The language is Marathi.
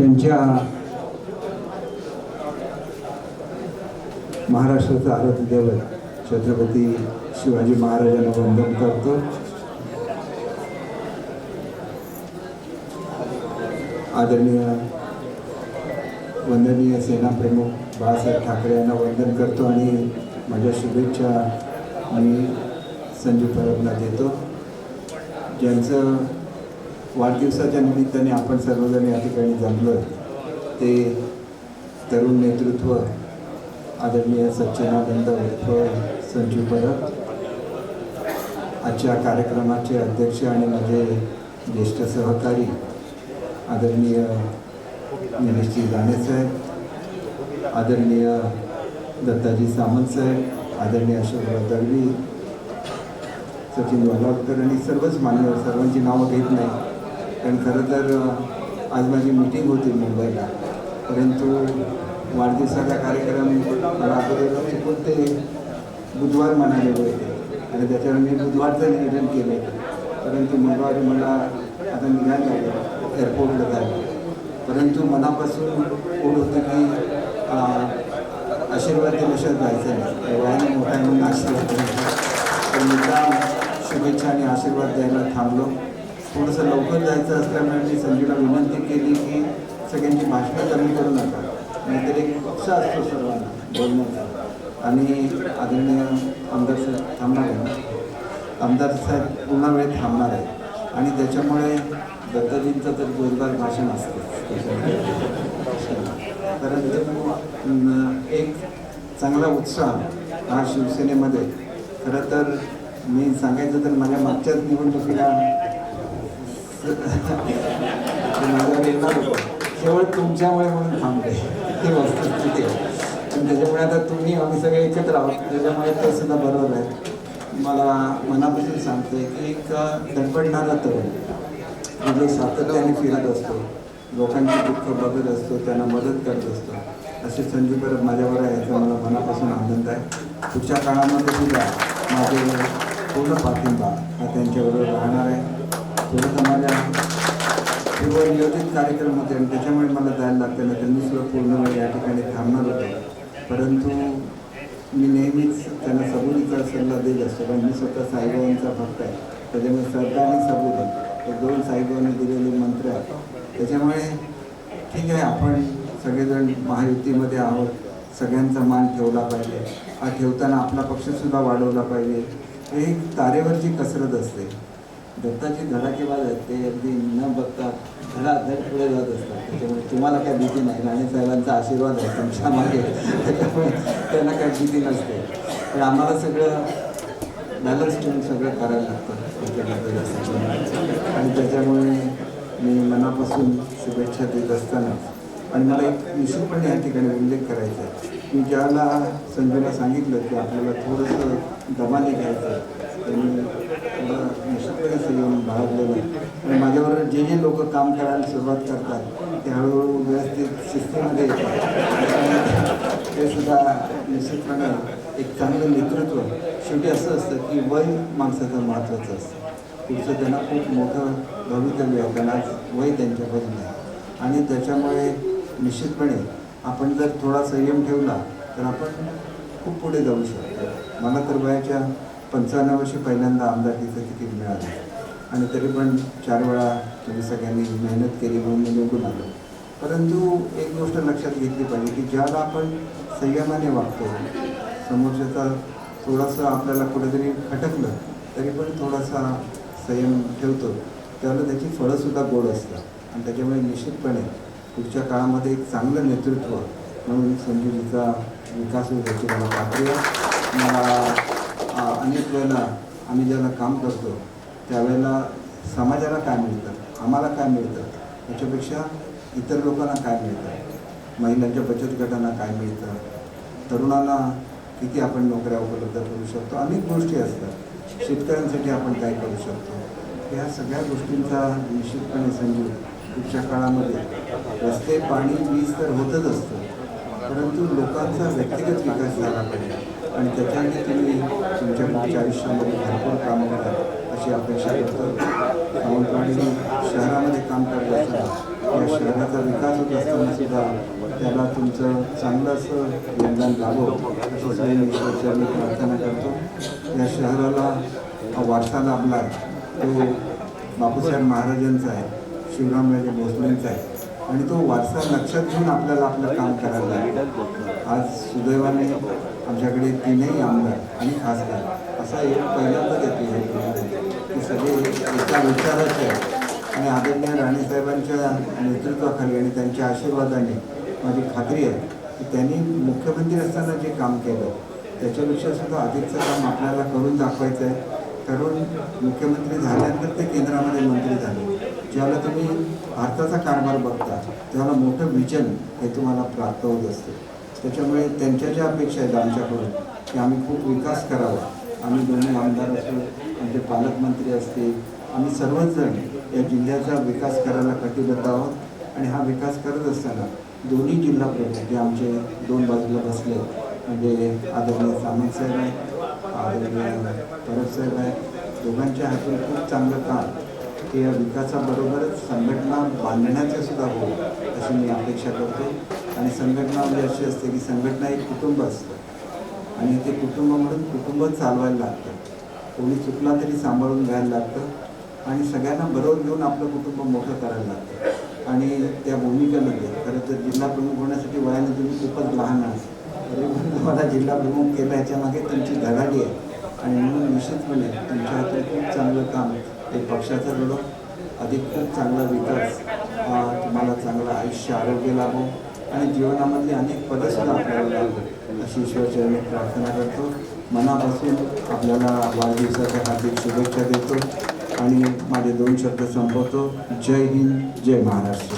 त्यांच्या महाराष्ट्राचं आराध्य दैवत छत्रपती शिवाजी महाराजांना वंदन करतो. आदरणीय वंदनीय सेनाप्रमुख बाळासाहेब ठाकरे यांना वंदन करतो आणि माझ्या शुभेच्छा मी संजू परबला देतो. ज्यांचं वाढदिवसाच्या निमित्ताने आपण सर्वजण या ठिकाणी जमलो ते तरुण नेतृत्व आदरणीय सच्चिदानंद उर्फ संजीव परब आजच्या कार्यक्रमाचे अध्यक्ष आणि माझे ज्येष्ठ सहकारी आदरणीय निलेशजी साहेब आदरणीय दत्ताजी सामंत साहेब आदरणीय अशोकराव दळवी सचिन वालावकर आणि सर्वच मान्यवर सर्वांची नावं घेत नाही. कारण खरं तर आज माझी मीटिंग होती मुंबईला. परंतु वाढदिवसाचा कार्यक्रम मला अगोदर बुधवार म्हणाले होते. आणि त्याच्यावर मी बुधवारचं नियोजन केलं परंतु मंगळवारी मला आता निघायला लागलं एअरपोर्टला जायला. परंतु मनापासून ओढ होतं की आशीर्वाद दिल्याशिवाय जायचं नाही. वयाने मोठ्या म्हणून आशीर्वाद द्यायचा तर मी शुभेच्छा आणि आशीर्वाद द्यायला थांबलो. थोडंसं लवकर जायचं असल्यामुळे मी संजूला विनंती केली की सगळ्यांची भाषणं कमी करू नका. नाहीतर एक उत्साह असतो सर्वांना बोलण्याचा. आणि आदरणीय आमदार साहेब थांबणार आहे आमदार साहेब पुन्हा वेळ थांबणार आहे आणि त्याच्यामुळे दत्ताजींचं तर जोरदार भाषण असतं. परंतु एक चांगला उत्साह हा शिवसेनेमध्ये. खरं तर मी सांगायचं तर माझ्या मागच्याच निवडणुकीला केवळ तुमच्यामुळे म्हणून थांबते ते वस्तू आहे आणि त्याच्यामुळे आता तुम्ही आम्ही सगळे एकत्र आहोत. त्याच्यामुळे ते सुद्धा बरोबर आहे. मला मनापासून सांगते की एक धडपडणारा तरुण म्हणजे सातत्याने फिरत असतो लोकांची दुःख बघत असतो त्यांना मदत करत असतो असे संजू परब माझ्यावर आहे याचा मला मनापासून आनंद आहे. पुढच्या काळामध्ये सुद्धा माझे पूर्ण पाठिंबा हा त्यांच्याबरोबर राहणार आहे. थोडंसं माझ्या पूर्व नियोजित कार्यक्रम होते आणि त्याच्यामुळे मला जायला लागते. ना त्यांनी सुद्धा पूर्ण वेळ या ठिकाणी थांबणार होते. परंतु मी नेहमीच त्यांना सबुरीचा सल्ला देत असतो. कारण मी स्वतः साईबाबांचा भक्त आहे. त्याच्यामुळे श्रद्धा आणि सबुरी हे दोन साईबाबांनी दिलेले मंत्र आहेत. त्याच्यामुळे ठीक आहे आपण सगळेजण महायुतीमध्ये आहोत. सगळ्यांचा मान ठेवला पाहिजे. हा ठेवताना आपला पक्षसुद्धा वाढवला पाहिजे. हे तारेवरची कसरत असते. दत्ताची धडाके आहेत ते अगदी न बघता धडाधड पुढे जात असतात. त्याच्यामुळे तुम्हाला काय भीती नाही. राणे साहेबांचा आशीर्वाद आहे तुमच्या मागे. त्याच्यामुळे त्यांना काय भीती नसते. पण आम्हाला सगळं बॅलन्स ठेवून सगळं करायला लागतं. आणि त्याच्यामुळे मी मनापासून शुभेच्छा देत असताना आणि मला एक निश्चितपणे या ठिकाणी उल्लेख करायचा आहे. मी ज्याला संजूला सांगितलं की आपल्याला थोडंसं दमाने घ्यायचं त्यांनी थोडं संयम आणि माझ्याबरोबर जे जे लोक काम करायला सुरुवात करतात ते हळूहळू व्यवस्थित शिस्तीमध्ये येतात. ते सुद्धा निश्चितपणे एक चांगलं नेतृत्व. शेवटी असं असतं की वय माणसाचं महत्त्वाचं असतं. पुढचं त्यांना खूप मोठं भवितव्य आहे. त्यांना वय त्यांच्या आहे. आणि त्याच्यामुळे निश्चितपणे आपण जर थोडा संयम ठेवला तर आपण खूप पुढे जाऊ शकतो. मला तर वयाच्या पंचावन्न वर्षी पहिल्यांदा आमदारकीचं तिकीट मिळालं. आणि तरी पण चार वेळा तुम्ही सगळ्यांनी मेहनत केली म्हणून मी निवडून आलो. परंतु एक गोष्ट लक्षात घेतली पाहिजे की ज्याला आपण संयमाने वागतो समोरच्याचा थोडासा आपल्याला कुठेतरी खटकलं तरी पण थोडासा संयम ठेवतो त्यावेळेला त्याची फळंसुद्धा गोड असतात. आणि त्याच्यामुळे निश्चितपणे पुढच्या काळामध्ये एक चांगलं नेतृत्व म्हणून संजीवजीचा विकास होईल याची मला खात्री आहे. मला अनेक वेळेला आम्ही ज्याला काम करतो त्यावेळेला समाजाला काय मिळतं आम्हाला काय मिळतं याच्यापेक्षा इतर लोकांना काय मिळतं महिलांच्या बचत गटांना काय मिळतं तरुणांना किती आपण नोकऱ्या उपलब्ध करू शकतो अनेक गोष्टी असतात. शेतकऱ्यांसाठी आपण काय करू शकतो? ह्या सगळ्या गोष्टींचा निश्चितपणे संजीव पुढच्या काळामध्ये रस्ते पाणी वीज तर होतच असतं. परंतु लोकांचा व्यक्तिगत विकास झाला पाहिजे. आणि त्याच्याने तुम्ही तुमच्या पुढच्या आयुष्यामध्ये भरपूर कामं करा अशी अपेक्षा करतो. सावंतवाडी शहरामध्ये काम करत असताना या शहराचा विकास होत असताना सुद्धा त्याला तुमचं चांगलं असं योगदान लाभो असं ईश्वरच्या मी प्रार्थना करतो. या शहराला हा वारसा लाभला तो बापूसाहेब महाराजांचा आहे शिवरामराजे भोसलेंचा आहे. आणि तो वारसा लक्षात घेऊन आपल्याला आपलं काम करायला लागेल. आज सुदैवाने आमच्याकडे तीनही आमदार आणि खासदार असा एक पहिल्यांदाच येतो हे. की सगळे एका विचाराचे आहे आणि आदरणीय राणेसाहेबांच्या नेतृत्वाखाली आणि त्यांच्या आशीर्वादाने माझी खात्री आहे की त्यांनी मुख्यमंत्री असताना जे काम केलं त्याच्यापेक्षा सुद्धा अधिकचं काम आपल्याला करून दाखवायचं आहे कारण मुख्यमंत्री झाल्यानंतर ते केंद्रामध्ये मंत्री झाले ज्यावेळेला तुम्ही भारताचा कारभार बघता त्याला मोठं विजन हे तुम्हाला प्राप्त होत असते. त्याच्यामुळे त्यांच्या ज्या अपेक्षा आहेत आमच्याकडून की आम्ही खूप विकास करावा. आम्ही दोन्ही आमदार असो आमचे पालकमंत्री असतील आम्ही सर्वच जण या जिल्ह्याचा विकास करायला कटिबद्ध आहोत. आणि हा विकास करत असताना दोन्ही जिल्हा प्रमुख जे आमचे दोन बाजूला बसले म्हणजे आदरणीय सामंत साहेब आहे आदरणीय परब साहेब आहे दोघांच्या हातून खूप चांगलं काम ते या विकासाबरोबरच संघटना बांधण्याचे सुद्धा होईल अशी मी अपेक्षा करतो. आणि संघटना म्हणजे अशी असते की संघटना एक कुटुंब असतं. आणि ते कुटुंब म्हणून कुटुंब चालवायला लागतं. कोणी चुकला तरी सांभाळून घ्यायला लागतं. आणि सगळ्यांना बरोबर घेऊन आपलं कुटुंब मोठं करायला लागतं. आणि त्या भूमिकेमध्ये म्हणजे, खरं तर जिल्हा प्रमुख होण्यासाठी वयाने तुम्ही खूपच लहान आहात. तरी पण तुम्हाला जिल्हा प्रमुख केलं याच्यामागे तुमची धडाडी आहे. आणि म्हणून निश्चितपणे तुमच्या हातून खूप चांगलं काम एक पक्षाचा लढो अधिक खूप चांगला विकास हा तुम्हाला चांगलं आयुष्य आरोग्य लाभो आणि जीवनामधली अनेक पदसुद्धा आपल्याला लाभो अशी ईश्वरचरणी प्रार्थना करतो. मनापासून आपल्याला वाढदिवसाच्या हार्दिक शुभेच्छा देतो आणि माझे दोन शब्द संपवतो. जय हिंद जय महाराष्ट्र.